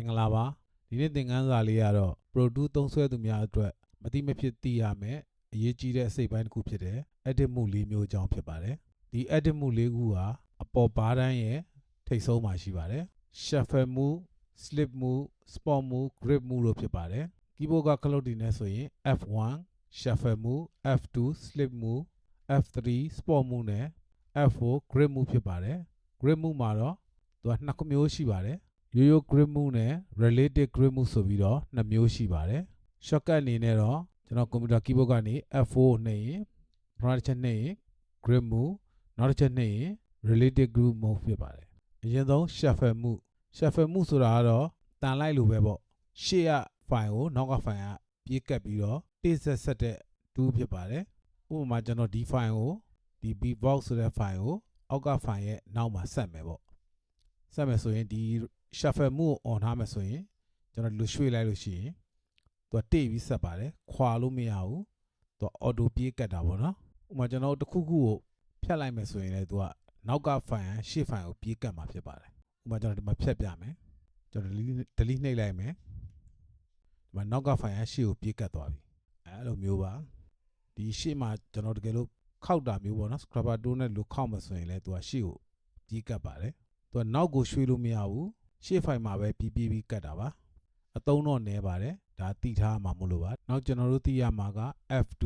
င်္ဂလာပါဒီနေ့သင်ခန်းစာလေးကတော့ Pro 2သုံးစွဲသူများအတွက်မတိမဖြစ်သိရမယ်အရေးကြီးတဲ့အစိတ်ပိုင်းတစ်ခုဖြစ်တဲ့ edit မှုလေးမျိုးအကြောင်းဖြစ်ပါတယ်ဒီ edit မှုလေးခုဟာအပေါ်ဘားတန်းရဲ့ထိပ်ဆုံးမှာရှိပါတယ် shuffle မှု slip မှု spot မှု grip မှုလို့ဖြစ်ပါတယ် keyboard ကခလုတ်တီနဲ့ဆိုရင် F1 shuffle မှု F2 slip မှု F3 spot မှုနဲ့ F4 grip မှုဖြစ်ပါတယ် grip မှုမှာတော့သူကနှစ်ခုမျိုးရှိပါတယ် ရိုးရိုး grip မှုနဲ့ related grip မှုဆိုပြီးတော့နှစ်မျိုးရှိပါတယ် shortcut အနေနဲ့တော့ကျွန်တော်ကွန်ပျူတာ keyboard ကနေ F4 ကိုနှိပ်ရင်ပထမတစ်ချက်နှိပ်ရင် grip မှုနောက်တစ်ချက်နှိပ်ရင် related group မှုဖြစ်ပါတယ်အရင်ဆုံး shuffle မှု shuffle မှုဆိုတာကတော့တန်လိုက်လိုပဲပေါ့ရှေ့က file ကိုနောက်က file ကပြေးကပ်ပြီးတော့တိဆက်ဆက်တဲ့ tool ဖြစ်ပါတယ်ဥပမာကျွန်တော်ဒီ file ကိုဒီ beatbox ဆိုတဲ့ file ကိုအောက်က file ရဲ့နောက်မှာဆက်မယ်ပေါ့ဆက်မယ်ဆိုရင်ဒီ shuffle မှုကို on ထားမယ်ဆိုရင်ကျွန်တော်ဒီလိုရွှေ့လိုက်လို့ရှိရင်သူကတိတ်ပြီးဆက်ပါတယ်ခွာလို့မရဘူးသူက auto ပြေးကတ်တာပေါ့နော်ဥပမာကျွန်တော်တို့တစ်ခုခုကိုဖြတ်လိုက်မယ်ဆိုရင်လည်းသူကနောက်က file ရှေ့ file ကိုပြေးကတ်မှာဖြစ်ပါတယ်ဥပမာကျွန်တော်ဒီမှာဖြတ်ပြမယ်ကျွန်တော် delete delete နှိပ်လိုက်မယ်ဒီမှာနောက်က file ရှေ့ကိုပြေးကတ်သွားပြီအဲလိုမျိုးပါဒီရှေ့မှာကျွန်တော်တကယ်လို့ခောက်တာမျိုးပေါ့နော် scrubber tool နဲ့လို့ခောက်မယ်ဆိုရင်လည်းသူကရှေ့ကိုပြေးကတ်ပါတယ်သူကနောက်ကိုရွှေ့လို့မရဘူး ရှေ့ file မှာပဲပြီးပြီးပြီးကတ်တာပါအသုံးတော့နည်းပါတယ်ဒါတိထားမှာမလို့ပါနောက်ကျွန်တော်တို့သိရမှာက F2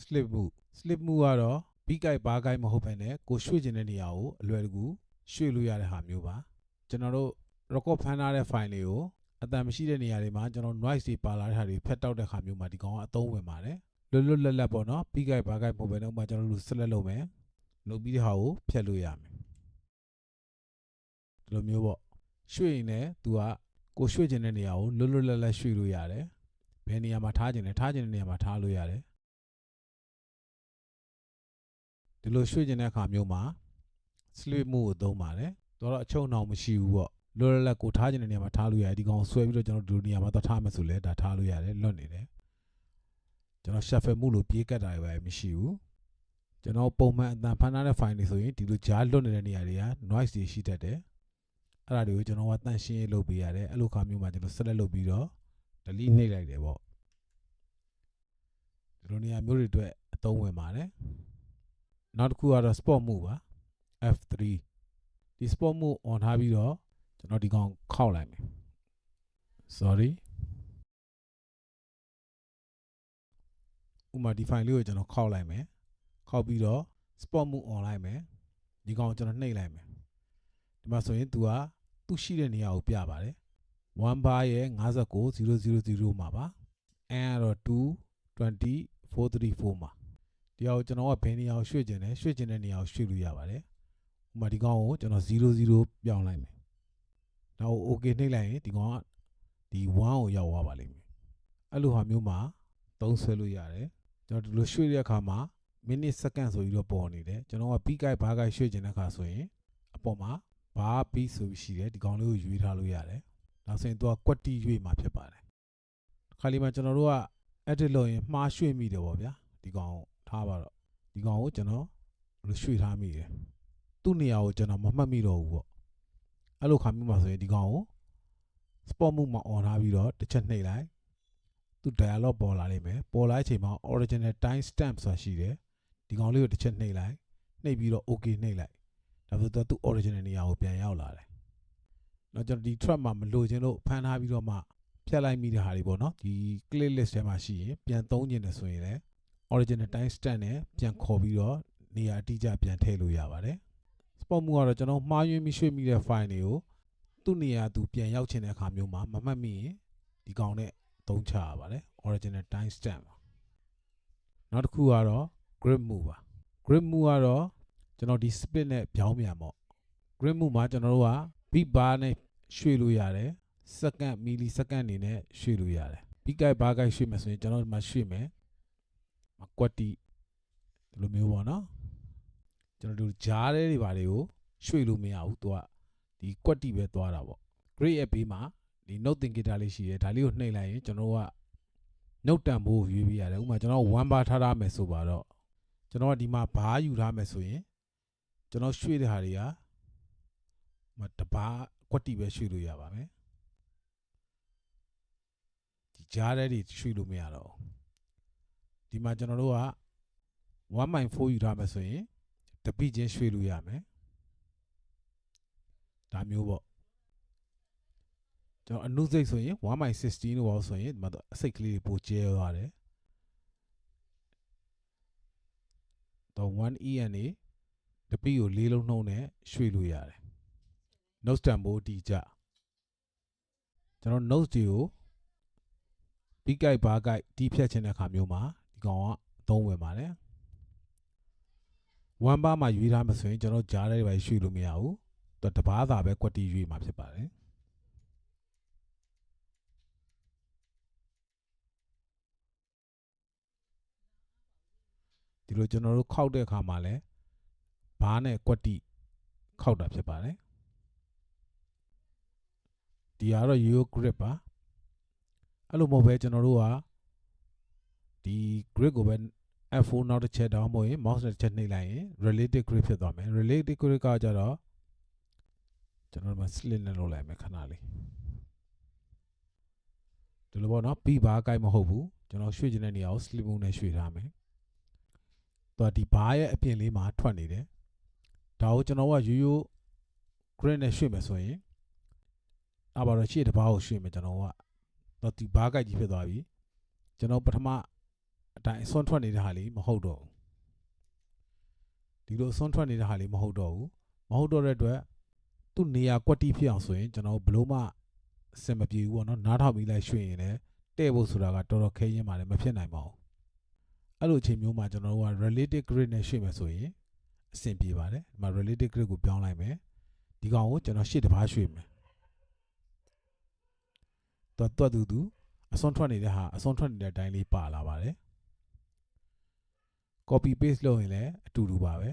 slip မှု slip မှုကတော့ပြီးကြိုက်ပါကြိုက်မဟုတ်ဘဲနဲ့ကိုရွှေ့ခြင်းတဲ့နေရာကိုအလွယ်တကူရွှေ့လို့ရတဲ့ဟာမျိုးပါကျွန်တော်တို့ record ဖမ်းထားတဲ့ file လေးကိုအတန်မရှိတဲ့နေရာတွေမှာကျွန်တော် noise တွေပါလာတဲ့ဟာတွေဖက်တောက်တဲ့ခါမျိုးမှာဒီကောင်ကအသုံးဝင်ပါတယ်လွတ်လွတ်လပ်လပ်ပေါ့နော်ပြီးကြိုက်ပါကြိုက်မဟုတ်ဘဲနဲ့ဥပမာကျွန်တော်တို့ဆက်လက်လုပ်မယ်လုပ်ပြီးတဲ့ဟာကိုဖျက်လို့ရမယ်ဒီလိုမျိုးပေါ့ ရွှေ့ရင်လည်း तू ကကိုရွှေ့ခြင်းတဲ့နေရာကိုလွတ်လွတ်လပ်လပ်ရွှေ့လို့ရတယ်ဘယ်နေရာမှာထားခြင်းလဲထားခြင်းတဲ့နေရာမှာထားလို့ရတယ်ဒီလိုရွှေ့ခြင်းတဲ့အခါမျိုးမှာ slip မှုကိုသုံးပါတယ်တော်တော့အချုံအောင်မရှိဘူးပေါ့လွတ်လွတ်လပ်ကိုထားခြင်းတဲ့နေရာမှာထားလို့ရတယ်ဒီကောင်ဆွဲပြီးတော့ကျွန်တော်ဒီလိုနေရာမှာတော့ထားမယ်ဆိုလဲဒါထားလို့ရတယ်လွတ်နေတယ်ကျွန်တော် shuffle မှုလို့ပြေးကတ်တာပဲမရှိဘူးကျွန်တော်ပုံမှန်အတန်ဖန်ထားတဲ့ file တွေဆိုရင်ဒီလိုကြားလွတ်နေတဲ့နေရာတွေက noise တွေရှိတတ်တယ် အဲ့ဒါတွေကိုကျွန်တော်ကတန့်ရှင်းရေးလုပ်ပေးရတယ်အဲ့လိုခါမျိုးမှာကျွန်တော် select လုပ်ပြီးတော့ delete နှိပ်လိုက်တယ်ပေါ့ဒီလိုနေရာမျိုးတွေအတွက်အသုံးဝင်ပါတယ်နောက်တစ်ခုကတော့ spot မှုပါ F3 ဒီ spot မှု on ထားပြီးတော့ကျွန်တော်ဒီကောင်ခောက်လိုက်မယ် sorry ဥပမာဒီ file လေးကိုကျွန်တော်ခောက်လိုက်မယ်ခောက်ပြီးတော့ spot မှု on လိုက်မယ်ဒီကောင်ကိုကျွန်တော်နှိပ်လိုက်မယ်ဒီမှာဆိုရင် तू က သူ့ရှိတဲ့နေရာကိုပြပါတယ်1 bar ရဲ့59000မှာပါ n ကတော့2 20 434မှာဒီအောင်ကျွန်တော်ကဘယ်နေရာကိုရွှေ့ကျင်လဲရွှေ့ကျင်တဲ့နေရာကိုရွှေ့လို့ရပါတယ်ဥပမာဒီကောင်ကိုကျွန်တော်00ပြောင်းလိုက်မယ်နောက် OK နှိပ်လိုက်ရင်ဒီကောင်ကဒီ1ကိုရောက်သွားပါလိမ့်မယ်အဲ့လိုဟာမျိုးမှာသုံးဆွဲလို့ရတယ်ကျွန်တော်ဒီလိုရွှေ့တဲ့အခါမှာမိနစ်စက္ကန့်ဆိုပြီးတော့ပေါ်နေတယ်ကျွန်တော်ကပြီးကြိုက်ဘားကြိုက်ရွှေ့ကျင်တဲ့အခါဆိုရင်အပေါ်မှာ ဘာပြီးဆိုပြီးရှိတယ်ဒီကောင်လေးကိုရွေးထားလို့ရတယ်ဒါဆိုရင်သူကကွက်တီရွေးမှာဖြစ်ပါတယ်ခါလီမှာကျွန်တော်တို့က edit လုပ်ရင်မှားရွှေ့မိတယ်ပေါ့ဗျာဒီကောင်ကိုထားပါတော့ဒီကောင်ကိုကျွန်တော်ဘယ်လိုရွှေ့ထားမိတယ်သူ့နေရာကိုကျွန်တော်မမှတ်မိတော့ဘူးပေါ့အဲ့လိုခါမျိုးမှာဆိုရင်ဒီကောင်ကို spot မှုမှာ on ထားပြီးတော့တစ်ချက်နှိပ်လိုက်သူ dialog ပေါ်လာလိမ့်မယ်ပေါ်လာတဲ့အချိန်မှာ original time stamp ဆိုတာရှိတယ်ဒီကောင်လေးကိုတစ်ချက်နှိပ်လိုက်နှိပ်ပြီးတော့ okay နှိပ်လိုက်ဒါ ဆိုတော့သူ original နေရာကိုပြန်ရောက်လာတယ်တော့ကျွန်တော်ဒီ track မှာမလိုချင်လို့ဖမ်းထားပြီးတော့မှဖြတ်လိုက်မိတဲ့ဟာတွေပေါ့နော်ဒီ click list ထဲမှာရှိရင်ပြန်သုံးကျင်တယ်ဆိုရင်လည်း original time stamp နဲ့ပြန်ခေါ်ပြီးတော့နေရာအတိအကျပြန်ထည့်လို့ရပါတယ် spot မှုကတော့ကျွန်တော်မှားယွင်းပြီးရွှေ့မိတဲ့ file တွေကိုသူ့နေရာသူပြန်ရောက်ချင်တဲ့အခါမျိုးမှာမမှတ်မိရင်ဒီကောင်နဲ့သုံးချရပါတယ် original time stamp ပါနောက်တစ်ခုကတော့ grip move ပါ grip move ကတော့ ကျွန်တော်ဒီ split နဲ့ပြောင်းပြန်ပေါ့ grip move မှာကျွန်တော်တို့က beat bar နဲ့ရွှေ့လို့ရတယ်စက္ကန့်မီလီစက္ကန့်အနေနဲ့ရွှေ့လို့ရတယ် beat guide bar guide ရွှေ့မယ်ဆိုရင်ကျွန်တော်ဒီမှာရွှေ့မယ်မကွက်တီဒီလိုမျိုးပေါ့နော်ကျွန်တော်တို့ဂျားတဲ့တွေဘာတွေကိုရွှေ့လို့မရဘူးသူကဒီကွက်တီပဲသွားတာပေါ့ grade ရဲ့ဘေးမှာဒီ note သင်္ကေတလေးရှိတယ်ဒါလေးကိုနှိပ်လိုက်ရင်ကျွန်တော်တို့က note တန်ဖိုးကိုရွေးပေးရတယ်ဥပမာကျွန်တော်1 bar ထားထားမယ်ဆိုပါတော့ကျွန်တော်ကဒီမှာဘားယူထားမယ်ဆိုရင် ကျွန်တော်ရွှေ့တဲ့ဟာတွေကမတဘာကွက်တီပဲရွှေ့လို့ရပါမယ်ကြားထဲတွေရွှေ့လို့မရတော့ဘူးဒီမှာကျွန်တော်တို့က1.4ယူထားမယ်ဆိုရင်တပိချင်းရွှေ့လို့ရမယ်ဒါမျိုးပေါ့ကျွန်တော်အနုစိတ်ဆိုရင်1.16လို့ပေါ့ဆိုရင်ဒီမှာတော့အစိတ်ကလေးတွေပိုကျဲသွားတယ်တော့ 1e ကနေ တပိကိုလေးလုံးနှုံးနဲ့ရွှေ့လို့ရတယ် note တန်ဖိုးတီကြကျွန်တော် note တွေကိုဘီကိုက်ဘာကိုက်တီးဖြတ်ခြင်းတဲ့အခါမျိုးမှာဒီကောင်ကအသုံးဝင်ပါတယ်1ဘာမှာရွေးထားမှဆိုရင်ကျွန်တော်ကြားထဲတွေပဲရွှေ့လို့မရဘူးသူတဘာသာပဲကွက်တီရွေးမှာဖြစ်ပါတယ်ဒီလိုကျွန်တော်တို့ခောက်တဲ့အခါမှာလဲ ဘားနဲ့ကွက်တီခောက်တာဖြစ်ပါတယ်ဒီကတော့ yo grip ပါအဲ့လိုမဟုတ်ပဲကျွန်တော်တို့ကဒီ grip ကိုပဲ F4 နောက်တစ်ချက်တောင်းမို့ရင် mouse နဲ့တစ်ချက်နှိပ်လိုက်ရင် related grip ဖြစ်သွားမယ် related grip ကကြတော့ကျွန်တော်တို့မှာ slit နဲ့လုပ်လိုက်မယ်ခဏလေးဒီလိုပေါ့နော်ပြီးပါအကိုက်မဟုတ်ဘူးကျွန်တော်ရွှေ့ခြင်းတဲ့နေရာကို slit move နဲ့ရွှေ့ထားမယ်တော့ဒီဘားရဲ့အပြင်လေးမှာထွက်နေတယ် ဒါကိုကျွန်တော်ကရိုးရိုး grid နဲ့ရွှေ့မယ်ဆိုရင်အပါတော့ရှေ့တစ်ပါးကိုရွှေ့မယ်ကျွန်တော်ကတော့ဒီဘားကိုက်ကြီးဖြစ်သွားပြီကျွန်တော်ပထမအတိုင်းအစွန်းထွက်နေတဲ့ဟာလေးမဟုတ်တော့ဘူးဒီလိုအစွန်းထွက်နေတဲ့ဟာလေးမဟုတ်တော့ဘူးမဟုတ်တော့တဲ့အတွက်သူ့နေရာကွက်တီဖြစ်အောင်ဆိုရင်ကျွန်တော်ဘလို့မှအဆင်မပြေဘူးပေါ့နော်နားထောင်ပြီးလိုက်ရွှေ့ရင်လည်းတဲ့ဖို့ဆိုတာကတော်တော်ခဲရင်ပါလေမဖြစ်နိုင်ပါဘူးအဲ့လိုအချိန်မျိုးမှာကျွန်တော်တို့က related grid နဲ့ရွှေ့မယ်ဆိုရင် အဆင်ပြေပါတယ်ဒီမှာ related grid ကိုပြောင်းလိုက်မယ်ဒီကောင်ကိုကျွန်တော်ရှေ့တစ်ပါးရွှေ့မယ်တော့တွတ်တူတူအစွန်းထွက်နေတဲ့ဟာအစွန်းထွက်နေတဲ့အတိုင်းလေးပါလာပါတယ် copy paste လုပ်ရင်လည်းအတူတူပါပဲ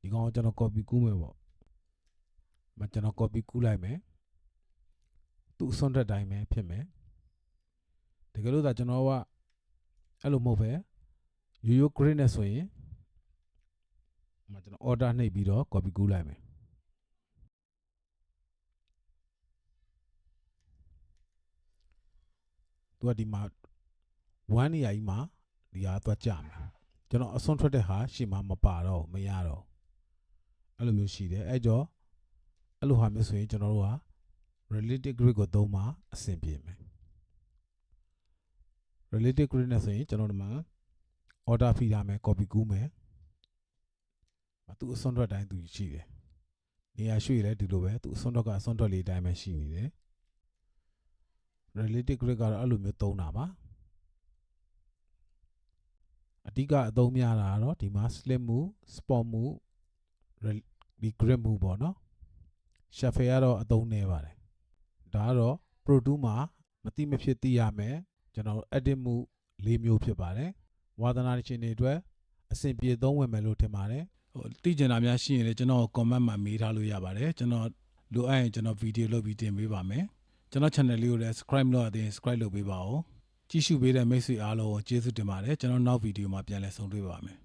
ဒီကောင်ကိုကျွန်တော် copy ကူးမယ်ပေါ့မကျွန်တော် copy ကူးလိုက်မယ်သူ့အစွန်းထွက်တိုင်းပဲဖြစ်မယ်တ ကယ်လို့သာကျွန်တော်ကအဲ့လိုမဟုတ်ပဲရိုးရိုး grid နဲ့ဆိုရင်မကျွန်တော် order နှိပ်ပြီးတော့ copy ကူးလိုက်မယ်သူကဒီမှာ1နေရာကြီးမှာဒီဟာသွားကြမယ်ကျွန်တော်အစွန်းထွက်တဲ့ဟာရှေ့မှာမပါတော့မရတော့အဲ့လိုမျိုးရှိတယ်အဲ့ကြောအဲ့လိုဟာမျိုးဆိုရင်ကျွန်တော်တို့က related grid ကိုသုံးမှအဆင်ပြေမယ် related grid နဲ့ဆိုရင်ကျွန်တော်တို့မှာ order ဖိထားမယ် copy ကူးမယ်သူအစွန်းထွက်တိုင်းသူရှိတယ်နေရာရွှေ့လဲဒီလိုပဲသူအစွန်းထွက်ကအစွန်းထွက်လေးတိုင်းပဲရှိနေတယ် related grid ကတော့အဲ့လိုမျိုးသုံးတာပါအဓိကအသုံးများတာကတော့ဒီမှာ slim မှု spot မှုဒီ grid မှုပေါ့နော် shuffle ကတော့အသုံးနေပါတယ်ဒါကတော့ pro 2မှာမတိမဖြစ်သိရမယ် ကျွန်တော် edit မှု၄မျိုးဖြစ်ပါတယ်ဝါသနာရှင်တွေအတွက်အဆင်ပြေသုံးဝင်မယ်လို့ထင်ပါတယ်ဟိုသိကျင်တာများရှိရင်လည်းကျွန်တော် comment မှာမေးထားလို့ရပါတယ်ကျွန်တော်လိုအပ်ရင်ကျွန်တော်ဗီဒီယိုလုပ်ပြီးတင်ပေးပါမယ်ကျွန်တော် channel လေးကိုလည်း subscribe လုပ်ရသေးရင် subscribe လုပ်ပေးပါဦးကြည့်ရှုပေးတဲ့မိတ်ဆွေအားလုံးကိုကျေးဇူးတင်ပါတယ်ကျွန်တော်နောက်ဗီဒီယိုမှာပြန်လည်ဆုံတွေ့ပါမယ်